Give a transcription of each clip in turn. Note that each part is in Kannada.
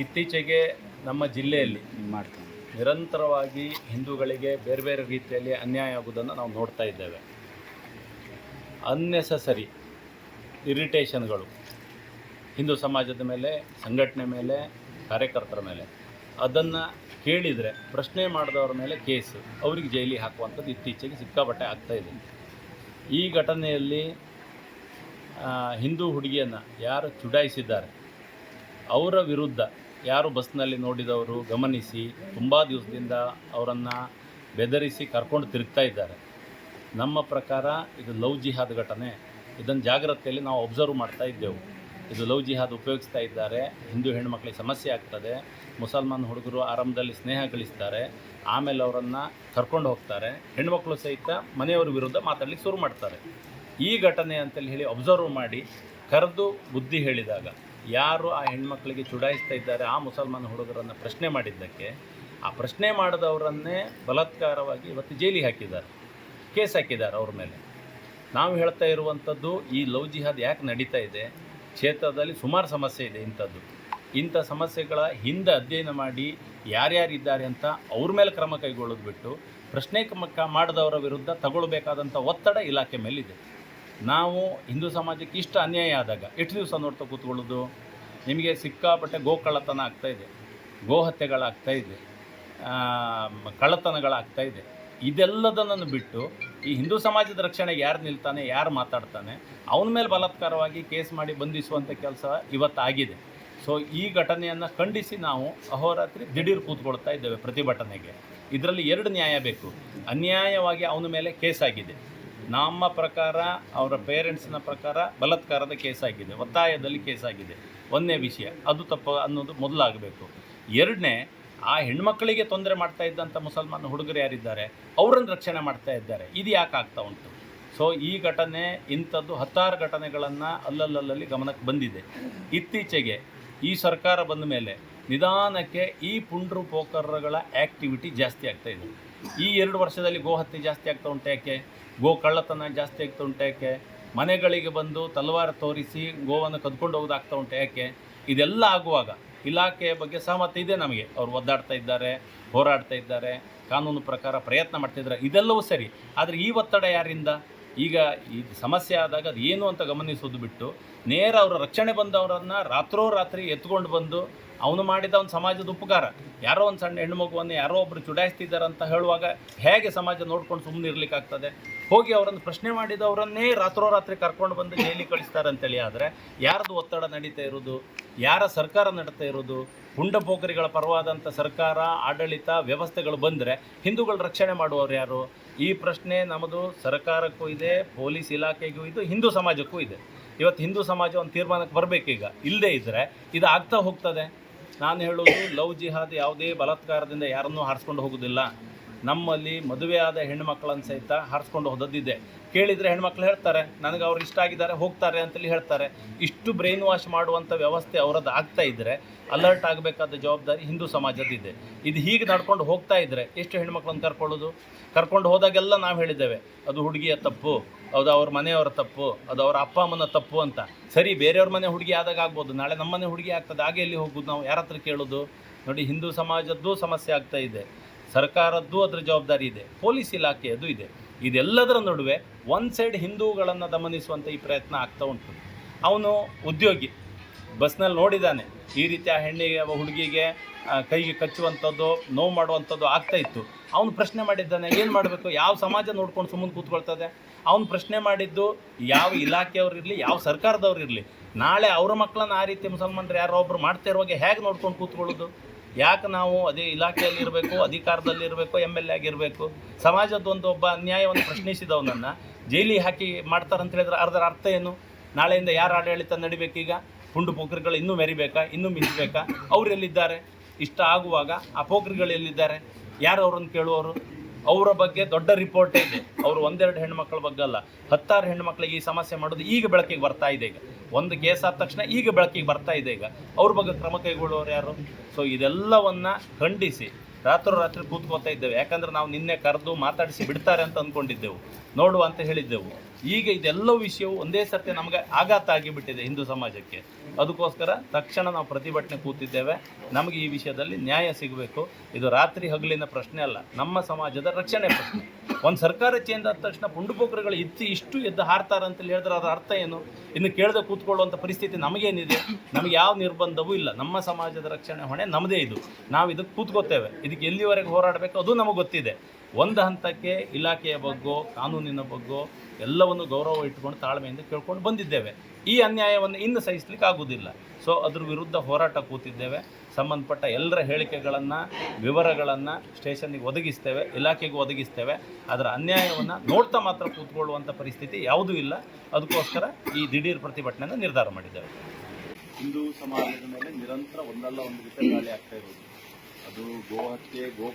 ಇತ್ತೀಚೆಗೆ ನಮ್ಮ ಜಿಲ್ಲೆಯಲ್ಲಿ ಮಾಡ್ತೀವಿ ನಿರಂತರವಾಗಿ ಹಿಂದೂಗಳಿಗೆ ಬೇರೆ ಬೇರೆ ರೀತಿಯಲ್ಲಿ ಅನ್ಯಾಯ ಆಗುವುದನ್ನು ನಾವು ನೋಡ್ತಾ ಇದ್ದೇವೆ. ಅನ್ನೆಸಸರಿ ಇರಿಟೇಷನ್ಗಳು ಹಿಂದೂ ಸಮಾಜದ ಮೇಲೆ ಸಂಘಟನೆ ಮೇಲೆ ಕಾರ್ಯಕರ್ತರ ಮೇಲೆ. ಅದನ್ನು ಕೇಳಿದರೆ ಪ್ರಶ್ನೆ ಮಾಡಿದವ್ರ ಮೇಲೆ ಕೇಸು. ಅವ್ರಿಗೆ ಜೈಲಿಗೆ ಹಾಕುವಂಥದ್ದು ಇತ್ತೀಚೆಗೆ ಸಿಕ್ಕಾಪಟ್ಟೆ ಆಗ್ತಾಯಿದೆ ಈ ಘಟನೆಯಲ್ಲಿ ಹಿಂದೂ ಹುಡುಗಿಯನ್ನು ಯಾರು ಚುಡಾಯಿಸಿದ್ದಾರೆ ಅವರ ವಿರುದ್ಧ ಯಾರು ಬಸ್ನಲ್ಲಿ ನೋಡಿದವರು ಗಮನಿಸಿ ತುಂಬ ದಿವಸದಿಂದ ಅವರನ್ನು ಬೆದರಿಸಿ ಕರ್ಕೊಂಡು ತಿರುಗ್ತಾ ಇದ್ದಾರೆ. ನಮ್ಮ ಪ್ರಕಾರ ಇದು ಲವ್ ಜಿಹಾದ್ ಘಟನೆ. ಇದನ್ನು ಜಾಗ್ರತೆಯಲ್ಲಿ ನಾವು ಒಬ್ಸರ್ವ್ ಮಾಡ್ತಾ ಇದ್ದೆವು. ಇದು ಲವ್ ಜಿಹಾದ್ ಉಪಯೋಗಿಸ್ತಾ ಇದ್ದಾರೆ. ಹಿಂದೂ ಹೆಣ್ಮಕ್ಳಿಗೆ ಸಮಸ್ಯೆ ಆಗ್ತದೆ. ಮುಸಲ್ಮಾನ್ ಹುಡುಗರು ಆರಂಭದಲ್ಲಿ ಸ್ನೇಹ ಗಳಿಸ್ತಾರೆ. ಆಮೇಲೆ ಅವರನ್ನು ಕರ್ಕೊಂಡು ಹೋಗ್ತಾರೆ. ಹೆಣ್ಮಕ್ಳು ಸಹಿತ ಮನೆಯವರ ವಿರುದ್ಧ ಮಾತಾಡಲಿಕ್ಕೆ ಶುರು ಮಾಡ್ತಾರೆ. ಈ ಘಟನೆ ಅಂತೇಳಿ ಹೇಳಿ ಅಬ್ಸರ್ವ್ ಮಾಡಿ ಕರೆದು ಬುದ್ಧಿ ಹೇಳಿದಾಗ ಯಾರು ಆ ಹೆಣ್ಮಕ್ಳಿಗೆ ಚುಡಾಯಿಸ್ತಾ ಇದ್ದಾರೆ ಆ ಮುಸಲ್ಮಾನ ಹುಡುಗರನ್ನು ಪ್ರಶ್ನೆ ಮಾಡಿದ್ದಕ್ಕೆ, ಆ ಪ್ರಶ್ನೆ ಮಾಡಿದವರನ್ನೇ ಬಲಾತ್ಕಾರವಾಗಿ ಇವತ್ತು ಜೈಲಿಗೆ ಹಾಕಿದ್ದಾರೆ, ಕೇಸ್ ಹಾಕಿದ್ದಾರೆ ಅವ್ರ ಮೇಲೆ. ನಾವು ಹೇಳ್ತಾ ಇರುವಂಥದ್ದು ಈ ಲವ್ ಜಿಹಾದ್ ಯಾಕೆ ನಡೀತಾ ಇದೆ? ಕ್ಷೇತ್ರದಲ್ಲಿ ಸುಮಾರು ಸಮಸ್ಯೆ ಇದೆ ಇಂಥದ್ದು. ಇಂಥ ಸಮಸ್ಯೆಗಳ ಹಿಂದೆ ಅಧ್ಯಯನ ಮಾಡಿ ಯಾರ್ಯಾರಿದ್ದಾರೆ ಅಂತ ಅವ್ರ ಮೇಲೆ ಕ್ರಮ ಕೈಗೊಳ್ಳೋದು ಬಿಟ್ಟು ಪ್ರಶ್ನೆ ಕ್ರಮ ಮಾಡಿದವರ ವಿರುದ್ಧ ತಗೊಳ್ಬೇಕಾದಂಥ ಒತ್ತಡ ಇಲಾಖೆ ಮೇಲಿದೆ. ನಾವು ಹಿಂದೂ ಸಮಾಜಕ್ಕೆ ಇಷ್ಟು ಅನ್ಯಾಯ ಆದಾಗ ಎಷ್ಟು ದಿವಸ ನೋಡ್ತಾ ಕೂತ್ಕೊಳ್ಳೋದು? ನಿಮಗೆ ಸಿಕ್ಕಾಪಟ್ಟೆ ಗೋಕಳ್ಳತನ ಆಗ್ತಾ ಇದೆ ಗೋಹತ್ಯೆಗಳಾಗ್ತಾ ಇದೆ ಆ, ಕಳ್ಳತನಗಳಾಗ್ತಾ ಇದೆ. ಇದೆಲ್ಲದನ್ನು ಬಿಟ್ಟು ಈ ಹಿಂದೂ ಸಮಾಜದ ರಕ್ಷಣೆಗೆ ಯಾರು ನಿಲ್ತಾನೆ ಯಾರು ಮಾತಾಡ್ತಾನೆ ಅವನ ಮೇಲೆ ಬಲಾತ್ಕಾರವಾಗಿ ಕೇಸ್ ಮಾಡಿ ಬಂಧಿಸುವಂಥ ಕೆಲಸ ಇವತ್ತಾಗಿದೆ. ಸೊ ಈ ಘಟನೆಯನ್ನು ಖಂಡಿಸಿ ನಾವು ಅಹೋರಾತ್ರಿ ದಿಢೀರ್ ಕೂತ್ಕೊಳ್ತಾ ಇದ್ದೇವೆ ಪ್ರತಿಭಟನೆಗೆ. ಇದರಲ್ಲಿ ಎರಡು ನ್ಯಾಯ ಬೇಕು. ಅನ್ಯಾಯವಾಗಿ ಅವನ ಮೇಲೆ ಕೇಸ್ ಆಗಿದೆ. ನಮ್ಮ ಪ್ರಕಾರ, ಅವರ ಪೇರೆಂಟ್ಸ್ನ ಪ್ರಕಾರ ಬಲಾತ್ಕಾರದ ಕೇಸಾಗಿದೆ ಒತ್ತಾಯದಲ್ಲಿ ಕೇಸಾಗಿದೆ ಒಂದನೇ ವಿಷಯ, ಅದು ತಪ್ಪು ಅನ್ನೋದು ಮೊದಲಾಗಬೇಕು. ಎರಡನೇ, ಆ ಹೆಣ್ಮಕ್ಕಳಿಗೆ ತೊಂದರೆ ಮಾಡ್ತಾ ಇದ್ದಂಥ ಮುಸಲ್ಮಾನ ಹುಡುಗರು ಯಾರಿದ್ದಾರೆ? ಅವರನ್ನು ರಕ್ಷಣೆ ಮಾಡ್ತಾ ಇದ್ದಾರೆ. ಇದು ಯಾಕೆ ಆಗ್ತಾ ಉಂಟು? ಸೊ ಈ ಘಟನೆ, ಇಂಥದ್ದು ಹತ್ತಾರು ಘಟನೆಗಳನ್ನು ಅಲ್ಲಲ್ಲಲ್ಲಿ ಗಮನಕ್ಕೆ ಬಂದಿದೆ. ಇತ್ತೀಚೆಗೆ ಈ ಸರ್ಕಾರ ಬಂದ ಮೇಲೆ ನಿಧಾನಕ್ಕೆ ಈ ಪುಂಡ್ರು ಪೋಕರ್ಗಳ ಆ್ಯಕ್ಟಿವಿಟಿ ಜಾಸ್ತಿ ಆಗ್ತಾ ಇದೆ. ಈ ಎರಡು ವರ್ಷದಲ್ಲಿ ಗೋ ಹತ್ಯೆ ಜಾಸ್ತಿ ಆಗ್ತಾ ಉಂಟು ಯಾಕೆ? ಗೋ ಕಳ್ಳತನ ಜಾಸ್ತಿ ಆಗ್ತಾ ಉಂಟು ಯಾಕೆ? ಮನೆಗಳಿಗೆ ಬಂದು ತಲವಾರ ತೋರಿಸಿ ಗೋವನ್ನು ಕದ್ಕೊಂಡು ಹೋಗೋದಾಗ್ತಾ ಉಂಟು ಯಾಕೆ? ಇದೆಲ್ಲ ಆಗುವಾಗ ಇಲಾಖೆಯ ಬಗ್ಗೆ ಸಹಮತ ಇದೆ ನಮಗೆ. ಅವರು ಒದ್ದಾಡ್ತಾ ಇದ್ದಾರೆ, ಹೋರಾಡ್ತಾ ಇದ್ದಾರೆ, ಕಾನೂನು ಪ್ರಕಾರ ಪ್ರಯತ್ನ ಮಾಡ್ತಿದ್ದಾರೆ ಇದೆಲ್ಲವೂ ಸರಿ. ಆದರೆ ಈ ಒತ್ತಡ ಯಾರಿಂದ? ಈಗ ಈ ಸಮಸ್ಯೆ ಆದಾಗ ಅದು ಏನು ಅಂತ ಗಮನಿಸೋದು ಬಿಟ್ಟು, ನೇರ ಅವರ ರಕ್ಷಣೆ ಬಂದವರನ್ನು ರಾತ್ರೋರಾತ್ರಿ ಎತ್ಕೊಂಡು ಬಂದು ಅವನು ಮಾಡಿದ ಒಂದು ಸಮಾಜದ ಉಪಕಾರ. ಯಾರೋ ಒಂದು ಸಣ್ಣ ಹೆಣ್ಣು ಮಗುವನ್ನು ಯಾರೋ ಒಬ್ಬರು ಚುಡಾಯಿಸ್ತಿದ್ದಾರೆ ಅಂತ ಹೇಳುವಾಗ ಹೇಗೆ ಸಮಾಜ ನೋಡ್ಕೊಂಡು ಸುಮ್ಮನೆ ಇರಲಿಕ್ಕಾಗ್ತದೆ ಹೋಗಿ ಅವರನ್ನು ಪ್ರಶ್ನೆ ಮಾಡಿದವರನ್ನೇ ರಾತ್ರೋರಾತ್ರಿ ಕರ್ಕೊಂಡು ಬಂದು ಜೈಲಿಗೆ ಕಳಿಸ್ತಾರೆ ಅಂತೇಳಿ ಆದರೆ ಯಾರ್ದು ಒತ್ತಡ ನಡೀತಾ ಇರೋದು ಯಾರ ಸರ್ಕಾರ ನಡೀತಾ ಇರೋದು ಪುಂಡಪೋಖರಿಗಳ ಪರವಾದಂಥ ಸರ್ಕಾರ, ಆಡಳಿತ, ವ್ಯವಸ್ಥೆಗಳು ಬಂದರೆ ಹಿಂದೂಗಳ ರಕ್ಷಣೆ ಮಾಡುವವರು ಯಾರು? ಈ ಪ್ರಶ್ನೆ ನಮ್ಮದು ಸರ್ಕಾರಕ್ಕೂ ಇದೆ, ಪೊಲೀಸ್ ಇಲಾಖೆಗೂ ಇದೆ, ಹಿಂದೂ ಸಮಾಜಕ್ಕೂ ಇದೆ. ಇವತ್ತು ಹಿಂದೂ ಸಮಾಜ ಒಂದು ತೀರ್ಮಾನಕ್ಕೆ ಬರಬೇಕೀಗ. ಇಲ್ಲದೇ ಇದ್ದರೆ ಇದು ಆಗ್ತಾ ಹೋಗ್ತದೆ. ನಾನು ಹೇಳೋದು ಲವ್ ಜಿಹಾದ್ ಯಾವುದೇ ಬಲಾತ್ಕಾರದಿಂದ ಯಾರನ್ನೂ ಹಾರಿಸ್ಕೊಂಡು ಹೋಗೋದಿಲ್ಲ ನಮ್ಮಲ್ಲಿ ಮದುವೆಯಾದ ಆದ ಹೆಣ್ಣುಮಕ್ಕಳನ್ನು ಸಹಿತ ಹಾರಿಸ್ಕೊಂಡು ಹೋದದ್ದಿದೆ. ಕೇಳಿದರೆ ಹೆಣ್ಮಕ್ಳು ಹೇಳ್ತಾರೆ, ನನಗೆ ಅವ್ರು ಇಷ್ಟ ಆಗಿದ್ದಾರೆ, ಹೋಗ್ತಾರೆ ಅಂತೇಳಿ ಹೇಳ್ತಾರೆ. ಇಷ್ಟು ಬ್ರೈನ್ ವಾಶ್ ಮಾಡುವಂಥ ವ್ಯವಸ್ಥೆ ಅವರದ್ದು ಆಗ್ತಾ ಇದ್ದರೆ ಅಲರ್ಟ್ ಆಗಬೇಕಾದ ಜವಾಬ್ದಾರಿ ಹಿಂದೂ ಸಮಾಜದ್ದಿದೆ. ಇದು ಹೀಗೆ ನಡ್ಕೊಂಡು ಹೋಗ್ತಾ ಇದ್ದರೆ ಎಷ್ಟು ಹೆಣ್ಮಕ್ಳನ್ನು ಕರ್ಕೊಳ್ಳೋದು? ಕರ್ಕೊಂಡು ಹೋದಾಗೆಲ್ಲ ನಾವು ಹೇಳಿದ್ದೇವೆ, ಅದು ಹುಡುಗಿಯ ತಪ್ಪು, ಅದು ಅವ್ರ ಮನೆಯವರ ತಪ್ಪು, ಅದು ಅವರ ಅಪ್ಪ ಅಮ್ಮನ ತಪ್ಪು ಅಂತ. ಸರಿ, ಬೇರೆಯವ್ರ ಮನೆ ಹುಡುಗಿ ಆದಾಗ ಆಗ್ಬೋದು, ನಾಳೆ ನಮ್ಮ ಮನೆ ಹುಡುಗಿ ಆಗ್ತದೆ, ಹಾಗೆ ಎಲ್ಲಿ ಹೋಗೋದು ನಾವು? ಯಾರ ಹತ್ರ ಕೇಳೋದು? ನೋಡಿ, ಹಿಂದೂ ಸಮಾಜದ್ದು ಸಮಸ್ಯೆ ಆಗ್ತಾ ಇದೆ. ಸರ್ಕಾರದ್ದು ಅದರ ಜವಾಬ್ದಾರಿ ಇದೆ, ಪೊಲೀಸ್ ಇಲಾಖೆಯದು ಇದೆ. ಇದೆಲ್ಲದರ ನಡುವೆ ಒನ್ ಸೈಡ್ ಹಿಂದೂಗಳನ್ನು ದಮನಿಸುವಂಥ ಈ ಪ್ರಯತ್ನ ಆಗ್ತಾ ಉಂಟು. ಅವನು ಉದ್ಯೋಗಿ, ಬಸ್ನಲ್ಲಿ ನೋಡಿದ್ದಾನೆ ಈ ರೀತಿ ಆ ಹೆಣ್ಣಿಗೆ ಹುಡುಗಿಗೆ ಕೈಗೆ ಕಚ್ಚುವಂಥದ್ದು, ನೋವು ಮಾಡುವಂಥದ್ದು ಆಗ್ತಾ ಇತ್ತು. ಅವನು ಪ್ರಶ್ನೆ ಮಾಡಿದ್ದಾನೆ, ಏನು ಮಾಡಬೇಕು, ಯಾವ ಸಮಾಜ ನೋಡ್ಕೊಂಡು ಸುಮ್ಮನೆ ಕೂತ್ಕೊಳ್ತದೆ? ಅವನು ಪ್ರಶ್ನೆ ಮಾಡಿದ್ದು, ಯಾವ ಇಲಾಖೆಯವ್ರು ಇರಲಿ, ಯಾವ ಸರ್ಕಾರದವ್ರು ಇರಲಿ, ನಾಳೆ ಅವರ ಮಕ್ಕಳನ್ನ ಆ ರೀತಿ ಮುಸಲ್ಮಾನರು ಯಾರೋ ಒಬ್ರು ಮಾಡ್ತಾ ಇರುವಾಗ ಹೇಗೆ ನೋಡ್ಕೊಂಡು ಕೂತ್ಕೊಳ್ಳೋದು? ಯಾಕೆ ನಾವು ಅದೇ ಇಲಾಖೆಯಲ್ಲಿ ಇರಬೇಕು, ಅಧಿಕಾರದಲ್ಲಿ ಇರಬೇಕು ಎಂ ಎಲ್ ಎ ಆಗಿರಬೇಕು ಸಮಾಜದ ಒಂದು ಒಬ್ಬ ಅನ್ಯಾಯವನ್ನು ಪ್ರಶ್ನಿಸಿದವನನ್ನು ಜೈಲಿಗೆ ಹಾಕಿ ಮಾಡ್ತಾರಂತ ಹೇಳಿದ್ರೆ ಅದರ ಅರ್ಥ ಏನು? ನಾಳೆಯಿಂದ ಯಾರು ಆಡಳಿತ ನಡಿಬೇಕೀಗ? ಪುಂಡು ಪೋಖ್ರಿಗಳು ಇನ್ನೂ ಮೆರಿಬೇಕಾ? ಇನ್ನೂ ಮಿಂಚಬೇಕಾ? ಅವರೆಲ್ಲಿದ್ದಾರೆ ಇಷ್ಟ ಆಗುವಾಗ ಆ ಎಲ್ಲಿದ್ದಾರೆ? ಯಾರು ಅವ್ರನ್ನ ಕೇಳುವವರು? ಅವರ ಬಗ್ಗೆ ದೊಡ್ಡ ರಿಪೋರ್ಟ್ ಇದೆ. ಅವರು ಒಂದೆರಡು ಹೆಣ್ಮಕ್ಳ ಬಗ್ಗೆ ಅಲ್ಲ. ಹತ್ತಾರು ಹೆಣ್ಮಕ್ಳಿಗೆ ಈ ಸಮಸ್ಯೆ ಮಾಡೋದು ಈಗ ಬೆಳಕಿಗೆ ಬರ್ತಾ ಇದೆ ಈಗ. ಒಂದು ಕೇಸ್ ಆದ ತಕ್ಷಣ ಈಗ ಬೆಳಕಿಗೆ ಬರ್ತಾ ಇದೆ ಈಗ. ಅವ್ರ ಬಗ್ಗೆ ಕ್ರಮ ಕೈಗೊಳ್ಳೋರು ಯಾರು? ಸೊ ಇದೆಲ್ಲವನ್ನ ಖಂಡಿಸಿ. ರಾತ್ರೋರಾತ್ರಿ ಕೂತ್ಕೋತಾ ಇದ್ದೇವೆ. ಯಾಕಂದ್ರೆ ನಾವು ನಿನ್ನೆ ಕರೆದು ಮಾತಾಡಿಸಿ ಬಿಡ್ತಾರೆ ಅಂತ ಅಂದ್ಕೊಂಡಿದ್ದೆವು. ನೋಡುವ ಅಂತ ಹೇಳಿದ್ದೆವು. ಈಗ ಇದೆಲ್ಲ ವಿಷಯವು ಒಂದೇ ಸರ್ತಿ ನಮಗೆ ಆಘಾತ ಆಗಿಬಿಟ್ಟಿದೆ ಹಿಂದೂ ಸಮಾಜಕ್ಕೆ. ಅದಕ್ಕೋಸ್ಕರ ತಕ್ಷಣ ನಾವು ಪ್ರತಿಭಟನೆ ಕೂತಿದ್ದೇವೆ. ನಮಗೆ ಈ ವಿಷಯದಲ್ಲಿ ನ್ಯಾಯ ಸಿಗಬೇಕು. ಇದು ರಾತ್ರಿ ಹಗಲಿನ ಪ್ರಶ್ನೆ ಅಲ್ಲ, ನಮ್ಮ ಸಮಾಜದ ರಕ್ಷಣೆ ಪ್ರಶ್ನೆ. ಒಂದು ಸರ್ಕಾರ ಚೇಂಜ್ ಆದ ತಕ್ಷಣ ಪುಂಡುಪೋಖರಿಗಳು ಇತ್ತು ಇಷ್ಟು ಎದ್ದು ಹಾರ್ತಾರೆ ಅಂತ ಹೇಳಿದ್ರೆ ಅದರ ಅರ್ಥ ಏನು? ಇನ್ನು ಕೇಳದೆ ಕೂತ್ಕೊಳ್ಳುವಂಥ ಪರಿಸ್ಥಿತಿ ನಮಗೇನಿದೆ? ನಮಗೆ ಯಾವ ನಿರ್ಬಂಧವೂ ಇಲ್ಲ. ನಮ್ಮ ಸಮಾಜದ ರಕ್ಷಣೆ ಹೊಣೆ ನಮ್ಮದೇ ಇದು. ನಾವು ಇದಕ್ಕೆ ಕೂತ್ಕೋತೇವೆ ಇದಕ್ಕೆ ಎಲ್ಲಿವರೆಗೆ ಹೋರಾಡಬೇಕು ಅದು ನಮಗೆ ಗೊತ್ತಿದೆ. ಒಂದು ಹಂತಕ್ಕೆ ಇಲಾಖೆಯ ಬಗ್ಗೋ, ಕಾನೂನಿನ ಬಗ್ಗೋ ಎಲ್ಲವನ್ನು ಗೌರವ ಇಟ್ಕೊಂಡು ತಾಳ್ಮೆಯಿಂದ ಕೇಳ್ಕೊಂಡು ಬಂದಿದ್ದೇವೆ. ಈ ಅನ್ಯಾಯವನ್ನು ಇನ್ನು ಸಹಿಸ್ಲಿಕ್ಕೆ ಆಗುವುದಿಲ್ಲ. ಸೊ ಅದ್ರ ವಿರುದ್ಧ ಹೋರಾಟ ಕೂತಿದ್ದೇವೆ. ಸಂಬಂಧಪಟ್ಟ ಎಲ್ಲರ ಹೇಳಿಕೆಗಳನ್ನು, ವಿವರಗಳನ್ನು ಸ್ಟೇಷನ್ಗೆ ಒದಗಿಸ್ತೇವೆ, ಇಲಾಖೆಗೂ ಒದಗಿಸ್ತೇವೆ. ಅದರ ಅನ್ಯಾಯವನ್ನು ನೋಡ್ತಾ ಮಾತ್ರ ಕೂತ್ಕೊಳ್ಳುವಂಥ ಪರಿಸ್ಥಿತಿ ಯಾವುದೂ ಇಲ್ಲ. ಅದಕ್ಕೋಸ್ಕರ ಈ ದಿಢೀರ್ ಪ್ರತಿಭಟನೆಯನ್ನು ನಿರ್ಧಾರ ಮಾಡಿದ್ದೇವೆ. ಹಿಂದೂ ಸಮಾಜದ ಮೇಲೆ ನಿರಂತರ ಒಂದಲ್ಲ ಒಂದು ರೀತಿಯ ದಾಳಿ ಆಗ್ತಾ ಇರೋದು. ಅದು ಗೋ ಹತ್ಯೆ ಗೋ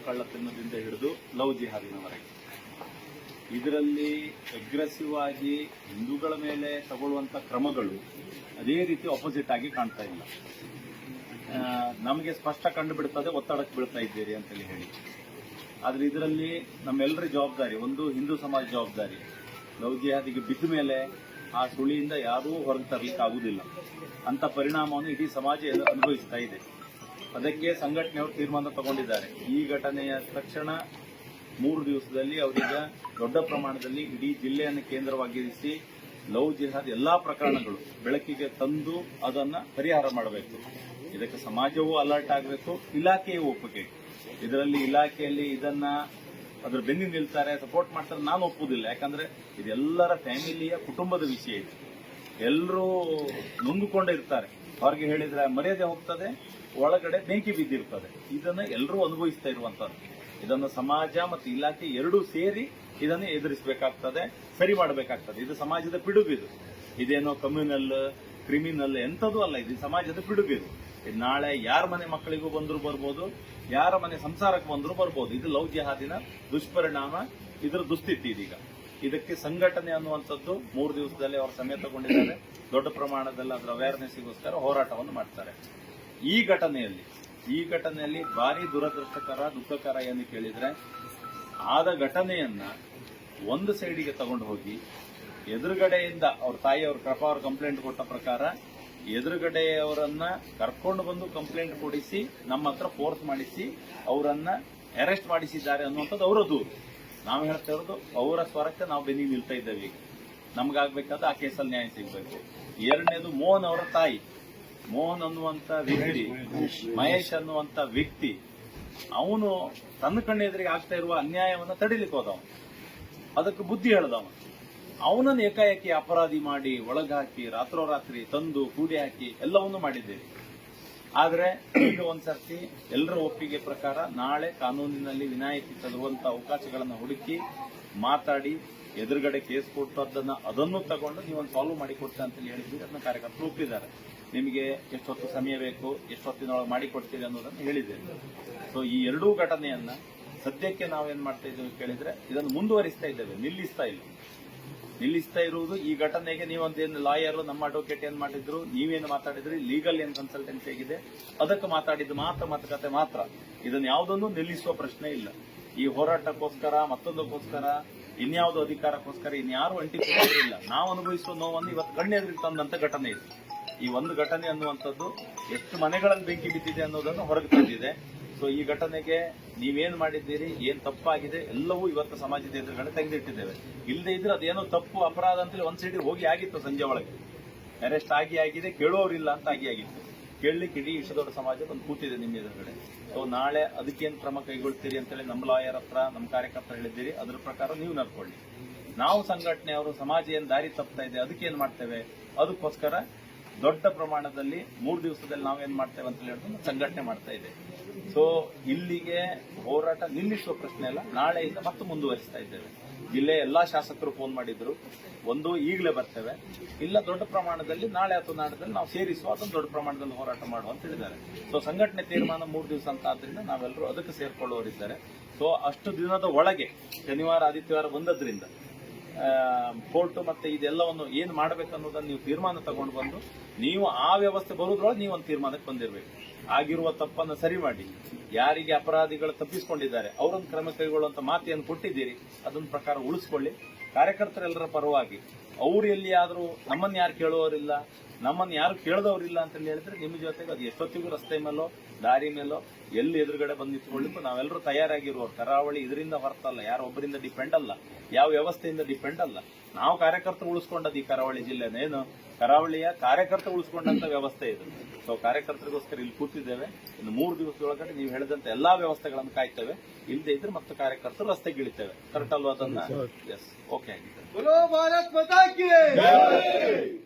ಹಿಡಿದು ಲವ್ ಜಿಹಾದಿನವರೆಗೆ. ಇದರಲ್ಲಿ ಅಗ್ರೆಸಿವ್ ಆಗಿ ಹಿಂದೂಗಳ ಮೇಲೆ ತಗೊಳ್ಳುವಂಥ ಕ್ರಮಗಳು ಅದೇ ರೀತಿ ಅಪೋಸಿಟ್ ಆಗಿ ಕಾಣ್ತಾ ಇಲ್ಲ. ನಮಗೆ ಸ್ಪಷ್ಟ ಕಂಡು ಬಿಡ್ತದೆ ಒತ್ತಡಕ್ಕೆ ಬೀಳ್ತಾ ಇದ್ದೀರಿ ಅಂತೇಳಿ ಹೇಳಿ. ಆದ್ರೆ ಇದರಲ್ಲಿ ನಮ್ಮೆಲ್ಲರ ಜವಾಬ್ದಾರಿ, ಒಂದು ಹಿಂದೂ ಸಮಾಜ ಜವಾಬ್ದಾರಿ, ಲವ್ ಜಿಹಾದಿಗೆ ಬಿದ್ದ ಮೇಲೆ ಆ ಸುಳಿಯಿಂದ ಯಾರೂ ಹೊರಗೆ ತರಲಿಕ್ಕೆ ಆಗುವುದಿಲ್ಲ ಅಂತ ಪರಿಣಾಮವನ್ನು ಇಡೀ ಸಮಾಜ ಅನುಭವಿಸ್ತಾ ಇದೆ. ಅದಕ್ಕೆ ಸಂಘಟನೆಯವರು ತೀರ್ಮಾನ ತಗೊಂಡಿದ್ದಾರೆ. ಈ ಘಟನೆಯ ತಕ್ಷಣ ಮೂರು ದಿವಸದಲ್ಲಿ ಅವರೀಗ ದೊಡ್ಡ ಪ್ರಮಾಣದಲ್ಲಿ ಇಡೀ ಜಿಲ್ಲೆಯನ್ನು ಕೇಂದ್ರವಾಗಿರಿಸಿ ಲವ್ ಜಿಹಾದ್ ಎಲ್ಲಾ ಪ್ರಕರಣಗಳು ಬೆಳಕಿಗೆ ತಂದು ಅದನ್ನ ಪರಿಹಾರ ಮಾಡಬೇಕು. ಇದಕ್ಕೆ ಸಮಾಜವೂ ಅಲರ್ಟ್ ಆಗಬೇಕು, ಇಲಾಖೆಯೂ ಒಪ್ಪಿಗೆ. ಇದರಲ್ಲಿ ಇಲಾಖೆಯಲ್ಲಿ ಇದನ್ನ ಅದ್ರ ಬೆನ್ನಿ ನಿಲ್ತಾರೆ, ಸಪೋರ್ಟ್ ಮಾಡ್ತಾರೆ, ನಾನು ಒಪ್ಪುವುದಿಲ್ಲ ಯಾಕಂದ್ರೆ ಇದೆಲ್ಲರ ಫ್ಯಾಮಿಲಿಯ ಕುಟುಂಬದ ವಿಷಯ ಇದೆ. ಎಲ್ಲರೂ ನೊಂದುಕೊಂಡೇ ಇರ್ತಾರೆ. ಹೊರಗೆ ಹೇಳಿದ್ರೆ ಮರ್ಯಾದೆ ಹೋಗ್ತದೆ, ಒಳಗಡೆ ಬೆಂಕಿ ಬಿದ್ದಿರ್ತದೆ. ಇದನ್ನ ಎಲ್ಲರೂ ಅನುಭವಿಸ್ತಾ ಇರುವಂತದ್ದು ಇದನ್ನು ಸಮಾಜ ಮತ್ತು ಇಲಾಖೆ ಎರಡೂ ಸೇರಿ ಇದನ್ನು ಎದುರಿಸಬೇಕಾಗ್ತದೆ, ಸರಿ ಮಾಡಬೇಕಾಗ್ತದೆ. ಇದು ಸಮಾಜದ ಪಿಡುಗು ಇದು ಇದೇನೋ ಕಮ್ಯುನಲ್ ಕ್ರಿಮಿನಲ್ ಎಂಥದ್ದು ಅಲ್ಲ, ಇದು ಸಮಾಜದ ಪಿಡುಗು ಇದು ಇದು ನಾಳೆ ಯಾರ ಮನೆ ಮಕ್ಕಳಿಗೂ ಬಂದರೂ ಬರ್ಬೋದು, ಯಾರ ಮನೆ ಸಂಸಾರಕ್ಕೆ ಬಂದರೂ ಬರ್ಬೋದು. ಇದು ಲವ್ ಜಿಹಾದಿನ ದುಷ್ಪರಿಣಾಮ, ಇದರ ದುಸ್ಥಿತಿ ಇದೀಗ. ಇದಕ್ಕೆ ಸಂಘಟನೆ ಅನ್ನುವಂಥದ್ದು ಮೂರು ದಿವಸದಲ್ಲಿ ಅವರು ಸಮಯ ತಗೊಂಡಿದ್ದಾರೆ. ದೊಡ್ಡ ಪ್ರಮಾಣದಲ್ಲಿ ಅದರ ಅವೇರ್ನೆಸ್ಗೋಸ್ಕರ ಹೋರಾಟವನ್ನು ಮಾಡ್ತಾರೆ. ಈ ಘಟನೆಯಲ್ಲಿ ಈ ಘಟನೆಯಲ್ಲಿ ಭಾರಿ ದುರದೃಷ್ಟಕರ, ದುಃಖಕರ ಏನು ಕೇಳಿದ್ರೆ, ಆದ ಘಟನೆಯನ್ನ ಒಂದು ಸೈಡಿಗೆ ತಗೊಂಡು ಹೋಗಿ, ಎದುರುಗಡೆಯಿಂದ ಅವ್ರ ತಾಯಿ, ಅವರ ಕೃಪಾ ಅವ್ರ ಕಂಪ್ಲೇಂಟ್ ಕೊಟ್ಟ ಪ್ರಕಾರ ಎದುರುಗಡೆಯವರನ್ನ ಕರ್ಕೊಂಡು ಬಂದು ಕಂಪ್ಲೇಂಟ್ ಕೊಡಿಸಿ, ನಮ್ಮ ಹತ್ರ ಫೋರ್ಸ್ ಮಾಡಿಸಿ, ಅವರನ್ನ ಅರೆಸ್ಟ್ ಮಾಡಿಸಿದ್ದಾರೆ ಅನ್ನುವಂಥದ್ದು ಅವರ ನಾವು ಹೇಳ್ತಾ ಇರೋದು? ಅವರ ಸ್ವರಕ್ಕೆ ನಾವು ಬೆನ್ನಿಗೆ ನಿಲ್ತಾ ಇದ್ದೇವೆ ಈಗ. ನಮ್ಗಾಗ್ಬೇಕಾದ್ರೆ ಆ ಕೇಸಲ್ಲಿ ನ್ಯಾಯ ಸಿಗಬೇಕು. ಎರಡನೇದು ಮೋಹನ್ ಅವರ ತಾಯಿ. ಮೋಹನ್ ಅನ್ನುವಂತ ವ್ಯಕ್ತಿ, ಮಹೇಶ್ ಅನ್ನುವಂತ ವ್ಯಕ್ತಿ, ಅವನು ತನ್ನ ಕಣ್ಣೆದುರಿಗೆ ಆಗ್ತಾ ಇರುವ ಅನ್ಯಾಯವನ್ನು ತಡಿಲಿಕ್ಕೆ ಹೋದವ ಅದಕ್ಕೆ ಬುದ್ಧಿ ಹೇಳ್ದವ ಅವನನ್ನು ಏಕಾಏಕಿ ಅಪರಾಧಿ ಮಾಡಿ ಒಳಗಾಕಿ ರಾತ್ರೋರಾತ್ರಿ ತಂದು ಕೂಡಿ ಹಾಕಿ ಎಲ್ಲವನ್ನೂ ಮಾಡಿದ್ದೇವೆ. ಆದ್ರೆ ಈಗ ಒಂದ್ಸರ್ತಿ ಎಲ್ಲರ ಒಪ್ಪಿಗೆ ಪ್ರಕಾರ ನಾಳೆ ಕಾನೂನಿನಲ್ಲಿ ವಿನಾಯಿತಿ ತರುವಂತ ಅವಕಾಶಗಳನ್ನು ಹುಡುಕಿ ಮಾತಾಡಿ ಎದುರುಗಡೆ ಕೇಸ್ ಕೊಟ್ಟದ್ದನ್ನ ಅದನ್ನು ತಗೊಂಡು ನೀವೊಂದು ಸಾಲ್ವ್ ಮಾಡಿ ಕೊಡ್ತಾ ಅಂತ ಹೇಳಿದ್ವಿ ಅದನ್ನ ಕಾರ್ಯಕರ್ತರು ಒಪ್ಪಿದ್ದಾರೆ. ನಿಮಗೆ ಎಷ್ಟೊತ್ತು ಸಮಯ ಬೇಕು ಎಷ್ಟೊತ್ತಿನೊಳಗೆ ಮಾಡಿಕೊಡ್ತೀರಿ ಅನ್ನೋದನ್ನು ಹೇಳಿದ್ದೇವೆ ಸೊ ಈ ಎರಡೂ ಘಟನೆಯನ್ನ ಸದ್ಯಕ್ಕೆ ನಾವೇನ್ ಮಾಡ್ತಾ ಇದ್ದೇವೆ ಕೇಳಿದ್ರೆ ಇದನ್ನು ಮುಂದುವರಿಸ್ತಾ ಇದ್ದೇವೆ, ನಿಲ್ಲಿಸ್ತಾ ಇಲ್ಲ. ನಿಲ್ಲಿಸ್ತಾ ಇರುವುದು ಈ ಘಟನೆಗೆ ನೀವೊಂದೇನು ಲಾಯರ್ ನಮ್ಮ ಅಡ್ವೊಕೇಟ್ ಏನ್ ಮಾಡಿದ್ರು, ನೀವೇನು ಮಾತಾಡಿದ್ರಿ ಲೀಗಲ್ ಏನ್ ಕನ್ಸಲ್ಟೆನ್ಸಿ ಆಗಿದೆ, ಅದಕ್ಕೆ ಮಾತಾಡಿದ್ದು ಮಾತ್ರ ಮಾತುಕತೆ ಮಾತ್ರ. ಇದನ್ನ ಯಾವುದನ್ನು ನಿಲ್ಲಿಸುವ ಪ್ರಶ್ನೆ ಇಲ್ಲ. ಈ ಹೋರಾಟಕ್ಕೋಸ್ಕರ, ಮತ್ತೊಂದಕ್ಕೋಸ್ಕರ, ಇನ್ಯಾವುದೋ ಅಧಿಕಾರಕ್ಕೋಸ್ಕರ ಇನ್ಯಾರು ಅಂಟಿ ಇಲ್ಲ. ನಾವು ಅನುಭವಿಸುವ ನೋವನ್ನು ಇವತ್ತು ಕಣ್ಣೆದುರಿಗೆ ತಂದಂತ ಘಟನೆ ಇದೆ. ಈ ಒಂದು ಘಟನೆ ಅನ್ನುವಂಥದ್ದು ಎಷ್ಟು ಮನೆಗಳಲ್ಲಿ ಬೆಂಕಿ ಬಿದ್ದಿದೆ ಅನ್ನೋದನ್ನು ಹೊರಗೆ ತಂದಿದೆ. ಸೊ ಈ ಘಟನೆಗೆ ನೀವೇನ್ ಮಾಡಿದ್ದೀರಿ, ಏನ್ ತಪ್ಪಾಗಿದೆ, ಎಲ್ಲವೂ ಇವತ್ತು ಸಮಾಜದ ಎದುರುಗಡೆ ತೆಗೆದಿಟ್ಟಿದ್ದೇವೆ. ಇಲ್ಲದೆ ಇದ್ರೆ ಅದೇನೋ ತಪ್ಪು, ಅಪರಾಧ ಅಂತೇಳಿ ಒಂದ್ ಸೈಡ್ ಹೋಗಿ ಆಗಿತ್ತು ಸಂಜೆ ಒಳಗೆ. ಅರೆಸ್ಟ್ ಆಗಿ ಆಗಿದೆ ಕೇಳೋರಿಲ್ಲ ಅಂತ ಆಗಿ ಆಗಿತ್ತು. ಕೇಳಲಿಕ್ಕೆ ಇಡೀ ವಿಶ್ವದೊಡ್ಡ ಸಮಾಜ ಬಂದು ಕೂತಿದೆ ನಿಮ್ಮ ಎದುರುಗಡೆ. ಸೊ ನಾಳೆ ಅದಕ್ಕೇನು ಕ್ರಮ ಕೈಗೊಳ್ತೀರಿ ಅಂತೇಳಿ ನಮ್ಮ ಲಾಯರ್ ಹತ್ರ, ನಮ್ಮ ಕಾರ್ಯಕರ್ತರು ಹೇಳಿದ್ದೀರಿ, ಅದ್ರ ಪ್ರಕಾರ ನೀವು ನಡ್ಕೊಳ್ಳಿ. ನಾವು ಸಂಘಟನೆಯವರು ಸಮಾಜ ಏನ್ ದಾರಿ ತಪ್ತಾ ಇದೆ, ಅದಕ್ಕೇನ್ ಮಾಡ್ತೇವೆ? ಅದಕ್ಕೋಸ್ಕರ ದೊಡ್ಡ ಪ್ರಮಾಣದಲ್ಲಿ ಮೂರು ದಿವಸದಲ್ಲಿ ನಾವೇನ್ ಮಾಡ್ತೇವೆ ಅಂತ ಹೇಳಿದ್ರೆ ಸಂಘಟನೆ ಮಾಡ್ತಾ ಇದೆ ಸೊ ಇಲ್ಲಿಗೆ ಹೋರಾಟ ನಿಲ್ಲಿಸುವ ಪ್ರಶ್ನೆ ಅಲ್ಲ, ನಾಳೆಯಿಂದ ಮತ್ತೆ ಮುಂದುವರಿಸ್ತಾ ಇದ್ದೇವೆ. ಜಿಲ್ಲೆಯ ಎಲ್ಲಾ ಶಾಸಕರು ಫೋನ್ ಮಾಡಿದ್ರು. ಒಂದು ಈಗಲೇ ಬರ್ತೇವೆ. ಇಲ್ಲ, ದೊಡ್ಡ ಪ್ರಮಾಣದಲ್ಲಿ ನಾಳೆ ಅಥವಾ ನಾಡದಲ್ಲಿ ನಾವು ಸೇರಿಸುವ ಅದನ್ನು ದೊಡ್ಡ ಪ್ರಮಾಣದಲ್ಲಿ ಹೋರಾಟ ಮಾಡುವ ಅಂತ ಹೇಳಿದ್ದಾರೆ. ಸೊ ಸಂಘಟನೆ ತೀರ್ಮಾನ ಮೂರು ದಿವಸ ಅಂತ ಆದ್ರಿಂದ ನಾವೆಲ್ಲರೂ ಅದಕ್ಕೆ ಸೇರ್ಕೊಳ್ಳುವರಿದ್ದಾರೆ ಸೊ ಅಷ್ಟು ದಿನದ ಒಳಗೆ, ಶನಿವಾರ, ಆದಿತ್ಯವಾರ ಬಂದದ್ರಿಂದ ಕೋರ್ಟ್ ಮತ್ತೆ ಇದೆಲ್ಲವನ್ನು ಏನು ಮಾಡಬೇಕು ಅನ್ನೋದನ್ನ ನೀವು ತೀರ್ಮಾನ ತಗೊಂಡು ಬಂದು, ನೀವು ಆ ವ್ಯವಸ್ಥೆ ಬರೋದ್ರೊಳಗೆ ನೀವು ಒಂದು ತೀರ್ಮಾನಕ್ಕೆ ಬಂದಿರಬೇಕು. ಆಗಿರುವ ತಪ್ಪನ್ನು ಸರಿ ಮಾಡಿ. ಯಾರಿಗೆ ಅಪರಾಧಿಗಳು ತಪ್ಪಿಸಿಕೊಂಡಿದ್ದಾರೆ ಅವರೊಂದು ಕ್ರಮ ಕೈಗೊಳ್ಳುವಂತ ಮಾತೆಯನ್ನು ಕೊಟ್ಟಿದ್ದೀರಿ, ಅದನ್ನ ಪ್ರಕಾರ ಉಳಿಸ್ಕೊಳ್ಳಿ. ಕಾರ್ಯಕರ್ತರೆಲ್ಲರ ಪರವಾಗಿ ಅವ್ರು ಎಲ್ಲಿಯಾದರೂ ನಮ್ಮನ್ನು ಯಾರು ಕೇಳುವವರಿಲ್ಲ ನಮ್ಮನ್ನು ಯಾರು ಕೇಳದವ್ರಿಲ್ಲ ಅಂತ ಹೇಳಿದ್ರೆ ನಿಮ್ಮ ಜೊತೆಗೆ ಅದು ಎಷ್ಟೊತ್ತಿಗೂ ರಸ್ತೆ ಮೇಲೋ ದಾರಿ ಮೇಲೋ ಎಲ್ಲಿ ಎದುರುಗಡೆ ಬಂದು ನಿಂತ್ಕೊಳ್ಳಿಕ್ಕೂ ನಾವೆಲ್ಲರೂ ತಯಾರಾಗಿರುವವರು. ಕರಾವಳಿ ಇದರಿಂದ ಹೊರತಲ್ಲ ಯಾರು ಒಬ್ಬರಿಂದ ಡಿಪೆಂಡ್ ಅಲ್ಲ ಯಾವ ವ್ಯವಸ್ಥೆಯಿಂದ ಡಿಪೆಂಡ್ ಅಲ್ಲ. ನಾವು ಕಾರ್ಯಕರ್ತರು ಉಳಿಸ್ಕೊಂಡದ್ದು ಈ ಕರಾವಳಿ ಜಿಲ್ಲೆನ ಏನು? ಕರಾವಳಿಯ ಕಾರ್ಯಕರ್ತ ಉಳಿಸ್ಕೊಂಡಂತ ವ್ಯವಸ್ಥೆ ಇದು. ಸೊ ಕಾರ್ಯಕರ್ತರಿಗೋಸ್ಕರ ಇಲ್ಲಿ ಕೂತಿದ್ದೇವೆ. ಇನ್ನು ಮೂರು ದಿವಸದೊಳಗಡೆ ನೀವು ಹೇಳಿದಂತ ಎಲ್ಲಾ ವ್ಯವಸ್ಥೆಗಳನ್ನು ಕಾಯ್ತೇವೆ. ಇಲ್ಲದೆ ಇದ್ರೆ ಮತ್ತೆ ಕಾರ್ಯಕರ್ತರು ರಸ್ತೆಗಿಳಿತೇವೆ ಕರೆಕ್ಟ್ ಅಲ್ವಾ ಅದನ್ನ? ಎಸ್ ಓಕೆ ಆಗಿದೆ き